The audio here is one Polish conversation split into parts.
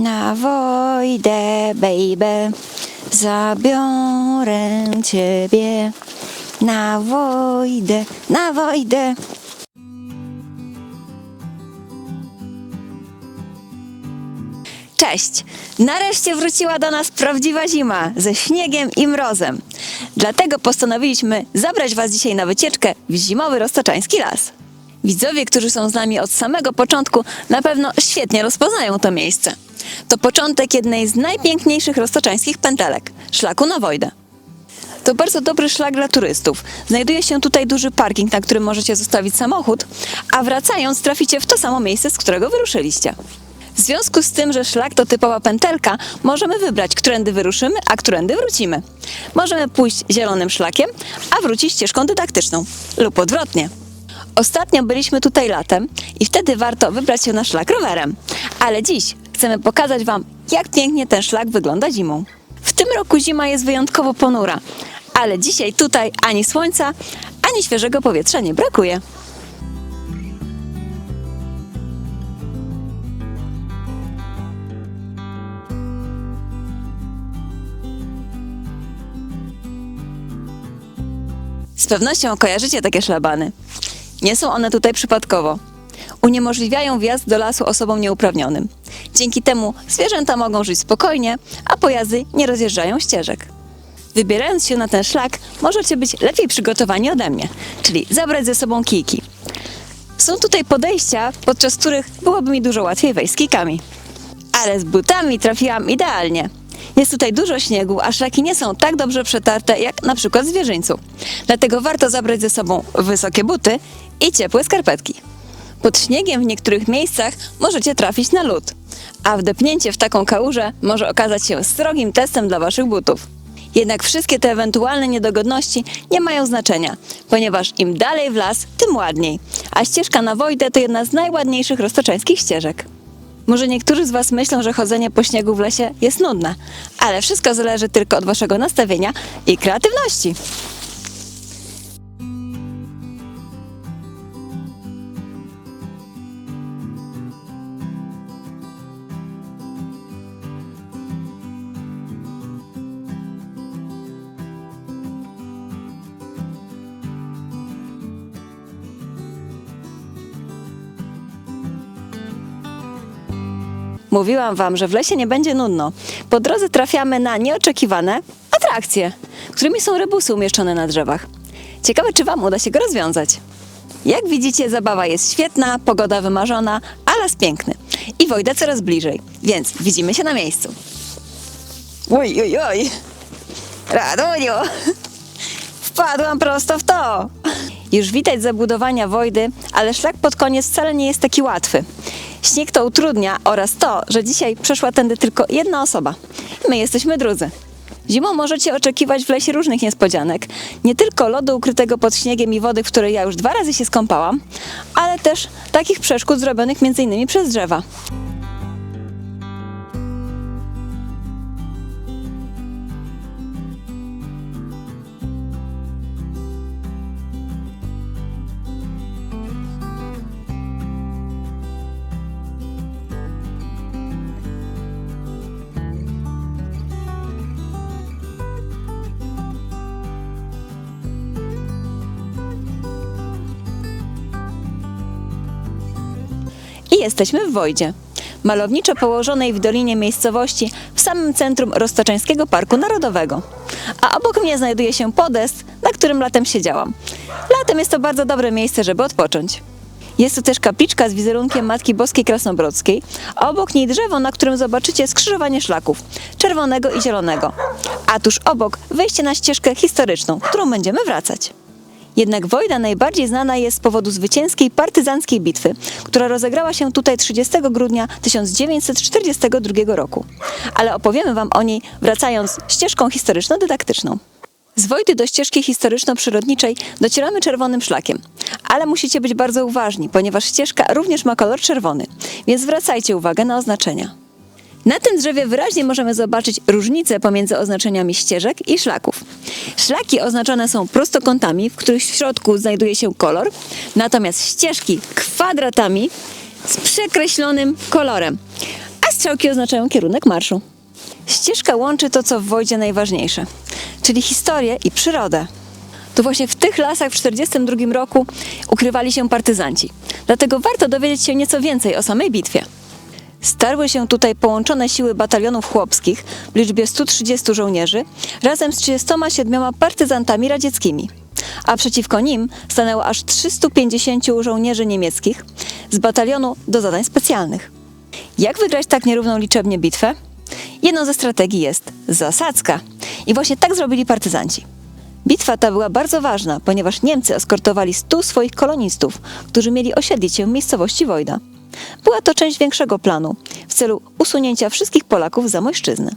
Na Wojdę, baby, zabiorę ciebie. Na Wojdę, na Wojdę. Cześć! Nareszcie wróciła do nas prawdziwa zima ze śniegiem i mrozem. Dlatego postanowiliśmy zabrać Was dzisiaj na wycieczkę w zimowy roztoczański las. Widzowie, którzy są z nami od samego początku, na pewno świetnie rozpoznają to miejsce. To początek jednej z najpiękniejszych roztoczańskich pętelek szlaku na Wojdę. To bardzo dobry szlak dla turystów. Znajduje się tutaj duży parking, na którym możecie zostawić samochód, a wracając traficie w to samo miejsce, z którego wyruszyliście. W związku z tym, że szlak to typowa pętelka, możemy wybrać, którędy wyruszymy, a którędy wrócimy. Możemy pójść zielonym szlakiem, a wrócić ścieżką dydaktyczną lub odwrotnie. Ostatnio byliśmy tutaj latem i wtedy warto wybrać się na szlak rowerem. Ale dziś chcemy pokazać Wam, jak pięknie ten szlak wygląda zimą. W tym roku zima jest wyjątkowo ponura, ale dzisiaj tutaj ani słońca, ani świeżego powietrza nie brakuje. Z pewnością kojarzycie takie szlabany. Nie są one tutaj przypadkowo. Uniemożliwiają wjazd do lasu osobom nieuprawnionym. Dzięki temu zwierzęta mogą żyć spokojnie, a pojazdy nie rozjeżdżają ścieżek. Wybierając się na ten szlak, możecie być lepiej przygotowani ode mnie, czyli zabrać ze sobą kijki. Są tutaj podejścia, podczas których byłoby mi dużo łatwiej wejść z kijkami. Ale z butami trafiłam idealnie. Jest tutaj dużo śniegu, a szlaki nie są tak dobrze przetarte jak na przykład zwierzyńcu. Dlatego warto zabrać ze sobą wysokie buty i ciepłe skarpetki. Pod śniegiem w niektórych miejscach możecie trafić na lód, a wdepnięcie w taką kałużę może okazać się srogim testem dla waszych butów. Jednak wszystkie te ewentualne niedogodności nie mają znaczenia, ponieważ im dalej w las, tym ładniej, a ścieżka na Wojdę to jedna z najładniejszych roztoczańskich ścieżek. Może niektórzy z Was myślą, że chodzenie po śniegu w lesie jest nudne, ale wszystko zależy tylko od Waszego nastawienia i kreatywności. Mówiłam Wam, że w lesie nie będzie nudno. Po drodze trafiamy na nieoczekiwane atrakcje, którymi są rebusy umieszczone na drzewach. Ciekawe, czy Wam uda się go rozwiązać. Jak widzicie, zabawa jest świetna, pogoda wymarzona, a las piękny. I Wojda coraz bliżej, więc widzimy się na miejscu. Oj, oj, oj! Raduniu! Wpadłam prosto w to! Już widać zabudowania Wojdy, ale szlak pod koniec wcale nie jest taki łatwy. Śnieg to utrudnia oraz to, że dzisiaj przeszła tędy tylko jedna osoba. My jesteśmy drudzy. Zimą możecie oczekiwać w lesie różnych niespodzianek. Nie tylko lodu ukrytego pod śniegiem i wody, w której ja już dwa razy się skąpałam, ale też takich przeszkód zrobionych m.in. przez drzewa. Jesteśmy w Wojdzie, malowniczo położonej w dolinie miejscowości w samym centrum Roztoczańskiego Parku Narodowego. A obok mnie znajduje się podest, na którym latem siedziałam. Latem jest to bardzo dobre miejsce, żeby odpocząć. Jest tu też kapliczka z wizerunkiem Matki Boskiej Krasnobrodzkiej, a obok niej drzewo, na którym zobaczycie skrzyżowanie szlaków, czerwonego i zielonego. A tuż obok wejście na ścieżkę historyczną, którą będziemy wracać. Jednak Wojda najbardziej znana jest z powodu zwycięskiej partyzanckiej bitwy, która rozegrała się tutaj 30 grudnia 1942 roku. Ale opowiemy Wam o niej wracając ścieżką historyczno-dydaktyczną. Z Wojdy do ścieżki historyczno-przyrodniczej docieramy czerwonym szlakiem, ale musicie być bardzo uważni, ponieważ ścieżka również ma kolor czerwony, więc zwracajcie uwagę na oznaczenia. Na tym drzewie wyraźnie możemy zobaczyć różnicę pomiędzy oznaczeniami ścieżek i szlaków. Szlaki oznaczone są prostokątami, w których w środku znajduje się kolor, natomiast ścieżki kwadratami z przekreślonym kolorem. a strzałki oznaczają kierunek marszu. Ścieżka łączy to, co w Wojdzie najważniejsze, czyli historię i przyrodę. To właśnie w tych lasach w 1942 roku ukrywali się partyzanci. Dlatego warto dowiedzieć się nieco więcej o samej bitwie. Starły się tutaj połączone siły batalionów chłopskich w liczbie 130 żołnierzy razem z 37 partyzantami radzieckimi. A przeciwko nim stanęło aż 350 żołnierzy niemieckich z batalionu do zadań specjalnych. Jak wygrać tak nierówną liczebnie bitwę? Jedną ze strategii jest zasadzka. I właśnie tak zrobili partyzanci. Bitwa ta była bardzo ważna, ponieważ Niemcy eskortowali 100 swoich kolonistów, którzy mieli osiedlić się w miejscowości Wojda. Była to część większego planu w celu usunięcia wszystkich Polaków z Zamojszczyzny.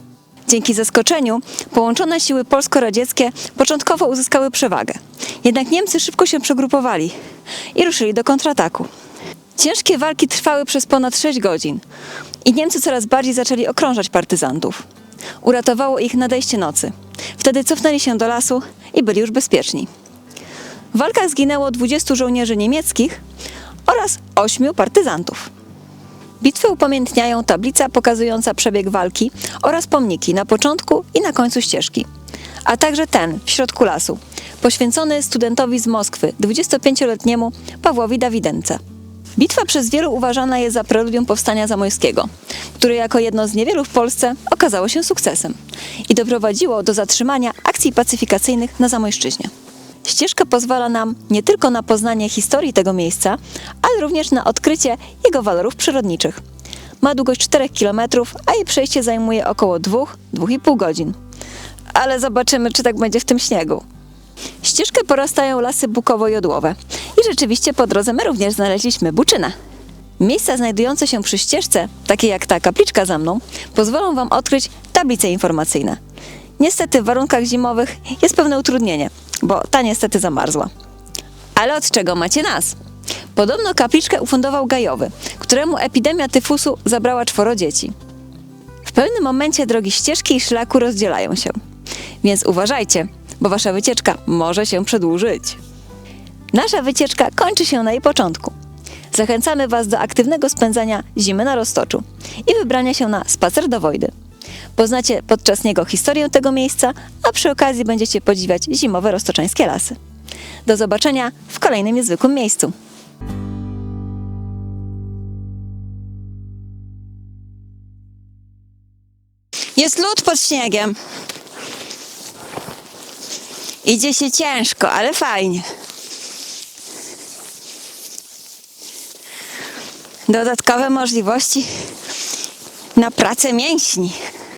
Dzięki zaskoczeniu połączone siły polsko-radzieckie początkowo uzyskały przewagę. Jednak Niemcy szybko się przegrupowali i ruszyli do kontrataku. Ciężkie walki trwały przez ponad 6 godzin i Niemcy coraz bardziej zaczęli okrążać partyzantów. Uratowało ich nadejście nocy. Wtedy cofnęli się do lasu i byli już bezpieczni. W walkach zginęło 20 żołnierzy niemieckich oraz 8 partyzantów. Bitwy upamiętniają tablica pokazująca przebieg walki oraz pomniki na początku i na końcu ścieżki, a także ten w środku lasu, poświęcony studentowi z Moskwy, 25-letniemu Pawłowi Dawidence. Bitwa przez wielu uważana jest za preludium powstania zamojskiego, które jako jedno z niewielu w Polsce okazało się sukcesem i doprowadziło do zatrzymania akcji pacyfikacyjnych na Zamojszczyźnie. Ścieżka pozwala nam nie tylko na poznanie historii tego miejsca, ale również na odkrycie jego walorów przyrodniczych. Ma długość 4 km, a jej przejście zajmuje około 2-2,5 godzin. Ale zobaczymy, czy tak będzie w tym śniegu. Ścieżkę porastają lasy bukowo-jodłowe. I rzeczywiście po drodze my również znaleźliśmy buczynę. Miejsca znajdujące się przy ścieżce, takie jak ta kapliczka za mną, pozwolą Wam odkryć tablice informacyjne. Niestety w warunkach zimowych jest pewne utrudnienie, bo ta niestety zamarzła. Ale od czego macie nas? Podobno kapliczkę ufundował Gajowy, któremu epidemia tyfusu zabrała czworo dzieci. W pewnym momencie drogi ścieżki i szlaku rozdzielają się. Więc uważajcie, bo wasza wycieczka może się przedłużyć. Nasza wycieczka kończy się na jej początku. Zachęcamy Was do aktywnego spędzania zimy na Roztoczu i wybrania się na spacer do Wojdy. Poznacie podczas niego historię tego miejsca, a przy okazji będziecie podziwiać zimowe roztoczańskie lasy. Do zobaczenia w kolejnym niezwykłym miejscu. Jest lód pod śniegiem. Idzie się ciężko, ale fajnie. Dodatkowe możliwości na pracę mięśni.